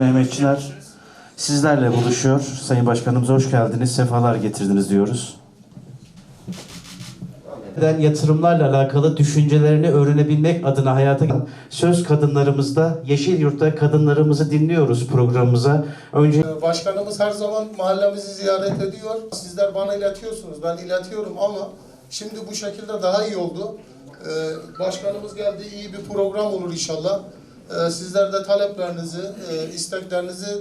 Mehmetçiler sizlerle buluşuyor. Sayın Başkanımız hoş geldiniz, sefalar getirdiniz diyoruz. Yatırımlarla alakalı düşüncelerini öğrenebilmek adına hayata söz kadınlarımızda Yeşil Yurt'ta kadınlarımızı dinliyoruz programımıza. Önce Başkanımız her zaman mahallemizi ziyaret ediyor. Sizler bana iletiyorsunuz, ben iletiyorum ama şimdi bu şekilde daha iyi oldu. Ee, Başkanımız geldi, iyi bir program olur inşallah. Ee, Sizler de taleplerinizi, e, isteklerinizi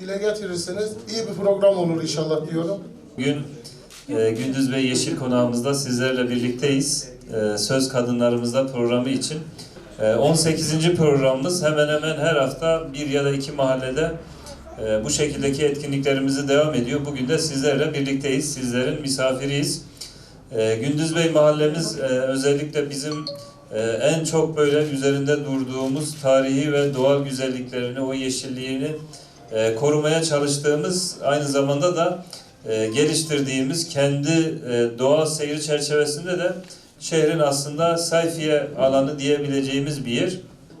dile getirirsiniz. İyi bir program olur inşallah diyorum. Bugün e, Gündüz Bey Yeşil Konağımızda sizlerle birlikteyiz. E, Söz Kadınlarımızda programı için. E, 18. programımız hemen hemen her hafta bir ya da iki mahallede e, bu şekildeki etkinliklerimizi devam ediyor. Bugün de sizlerle birlikteyiz. Sizlerin misafiriyiz. E, Gündüz Bey mahallemiz e, özellikle bizim e, en çok böyle üzerinde durduğumuz tarihi ve doğal güzelliklerini, o yeşilliğini e, korumaya çalıştığımız aynı zamanda da e, geliştirdiğimiz kendi e, doğal seyir çerçevesinde de şehrin aslında sayfiye alanı diyebileceğimiz bir yer.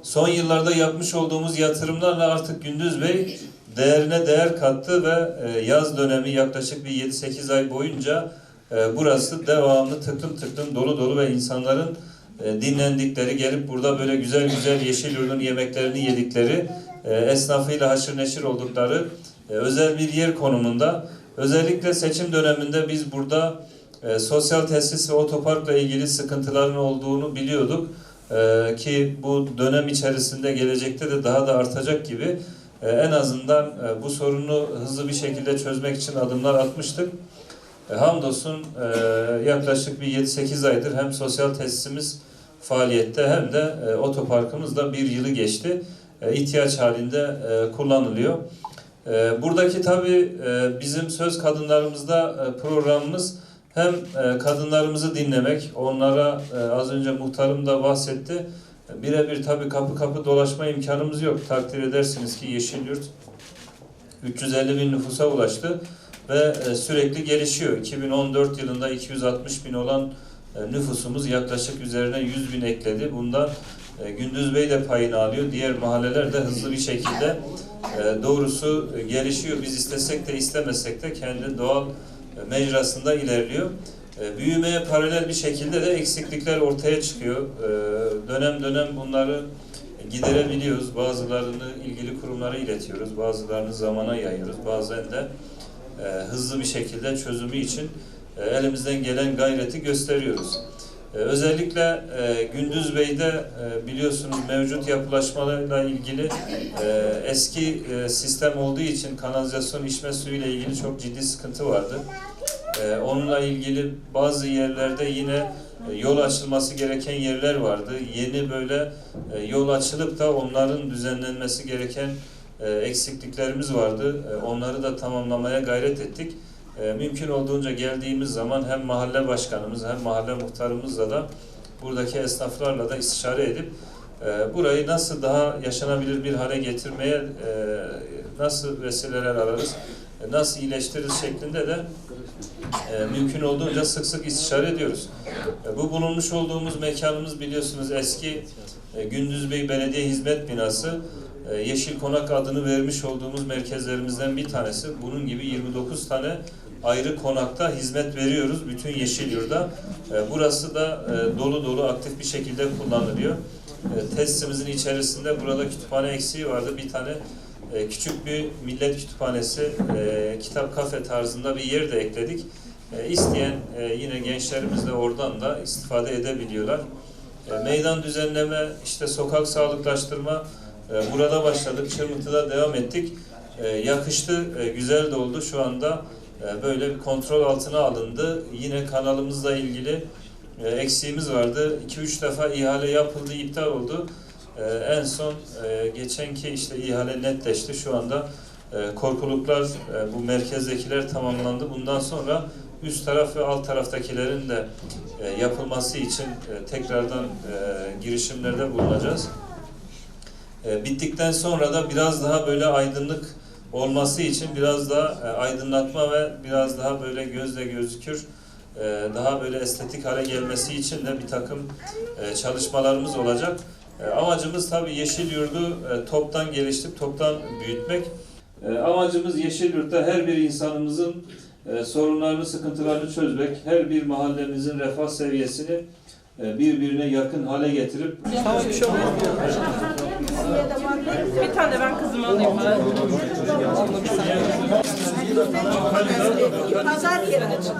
Son yıllarda yapmış olduğumuz yatırımlarla artık Gündüz Bey değerine değer kattı ve yaz dönemi yaklaşık bir 7-8 ay boyunca burası devamlı tıklım tıklım dolu dolu ve insanların e, dinlendikleri, gelip burada böyle güzel güzel yeşil ürün yemeklerini yedikleri, e, esnafıyla haşır neşir oldukları e, özel bir yer konumunda. Özellikle seçim döneminde biz burada sosyal tesis ve otoparkla ilgili sıkıntıların olduğunu biliyorduk. Ki bu dönem içerisinde gelecekte de daha da artacak gibi en azından bu sorunu hızlı bir şekilde çözmek için adımlar atmıştık. E, hamdolsun e, yaklaşık bir 7-8 aydır hem sosyal tesisimiz faaliyette hem de e, otoparkımız bir yılı geçti. E, ihtiyaç halinde e, kullanılıyor. E, buradaki tabii e, bizim söz kadınlarımızda e, programımız hem e, kadınlarımızı dinlemek, onlara e, az önce muhtarım da bahsetti. E, Birebir tabii kapı kapı dolaşma imkanımız yok. Takdir edersiniz ki Yeşilyurt 350 bin nüfusa ulaştı ve e, sürekli gelişiyor. 2014 yılında 260 bin olan e, nüfusumuz yaklaşık üzerine 100 bin ekledi. Bundan e, Gündüz Bey de payını alıyor. Diğer mahalleler de hızlı bir şekilde doğrusu gelişiyor. Biz istesek de istemesek de kendi doğal mecrasında ilerliyor. Büyümeye paralel bir şekilde de eksiklikler ortaya çıkıyor. Dönem dönem bunları giderebiliyoruz. Bazılarını ilgili kurumlara iletiyoruz. Bazılarını zamana yayıyoruz. Bazen de e, hızlı bir şekilde çözümü için e, elimizden gelen gayreti gösteriyoruz. E, özellikle e, Gündüz Bey'de e, biliyorsunuz mevcut yapılaşmalarla ilgili e, eski e, sistem olduğu için kanalizasyon içme suyu ile ilgili çok ciddi sıkıntı vardı. E, onunla ilgili bazı yerlerde yine e, yol açılması gereken yerler vardı. Yeni böyle e, yol açılıp da onların düzenlenmesi gereken e, eksikliklerimiz vardı. E, onları da tamamlamaya gayret ettik. E, mümkün olduğunca geldiğimiz zaman hem mahalle başkanımız hem mahalle muhtarımızla da buradaki esnaflarla da istişare edip e, burayı nasıl daha yaşanabilir bir hale getirmeye e, nasıl vesileler ararız, e, nasıl iyileştiririz şeklinde de e, mümkün olduğunca sık sık istişare ediyoruz. Bu bulunmuş olduğumuz mekanımız biliyorsunuz eski e, Gündüz Bey Belediye Hizmet Binası. Yeşil Konak adını vermiş olduğumuz merkezlerimizden bir tanesi. Bunun gibi 29 tane ayrı konakta hizmet veriyoruz bütün Yeşilyurt'ta. E, Burası da e, dolu dolu aktif bir şekilde kullanılıyor. E, içerisinde burada kütüphane eksiği vardı. Bir tane e, küçük bir millet kütüphanesi, e, kitap kafe tarzında bir yer de ekledik. E, isteyen e, yine gençlerimiz de oradan da istifade edebiliyorlar. Meydan düzenleme, işte sokak sağlıklaştırma burada başladık. Çırmıtı'da devam ettik. Yakıştı, güzel de oldu. Şu anda böyle bir kontrol altına alındı. Yine kanalımızla ilgili e, eksiğimiz vardı. 2-3 defa ihale yapıldı, iptal oldu. Ee, en son e, geçenki işte ihale netleşti. Şu anda e, korkuluklar, bu merkezdekiler tamamlandı. Bundan sonra üst taraf ve alt taraftakilerin de yapılması için tekrardan girişimlerde bulunacağız. Bittikten sonra da biraz daha böyle aydınlık olması için biraz daha e, aydınlatma ve biraz daha böyle gözle gözükür e, daha böyle estetik hale gelmesi için de bir takım e, çalışmalarımız olacak. Amacımız tabii Yeşil Yurdu toptan geliştirip toptan büyütmek. Amacımız Yeşil Yurt'ta her bir insanımızın sorunlarını, sıkıntılarını çözmek, her bir mahallemizin refah seviyesini birbirine yakın hale getirip Bir tane ben kızıma alayım ben. Pazar yerine çıktım.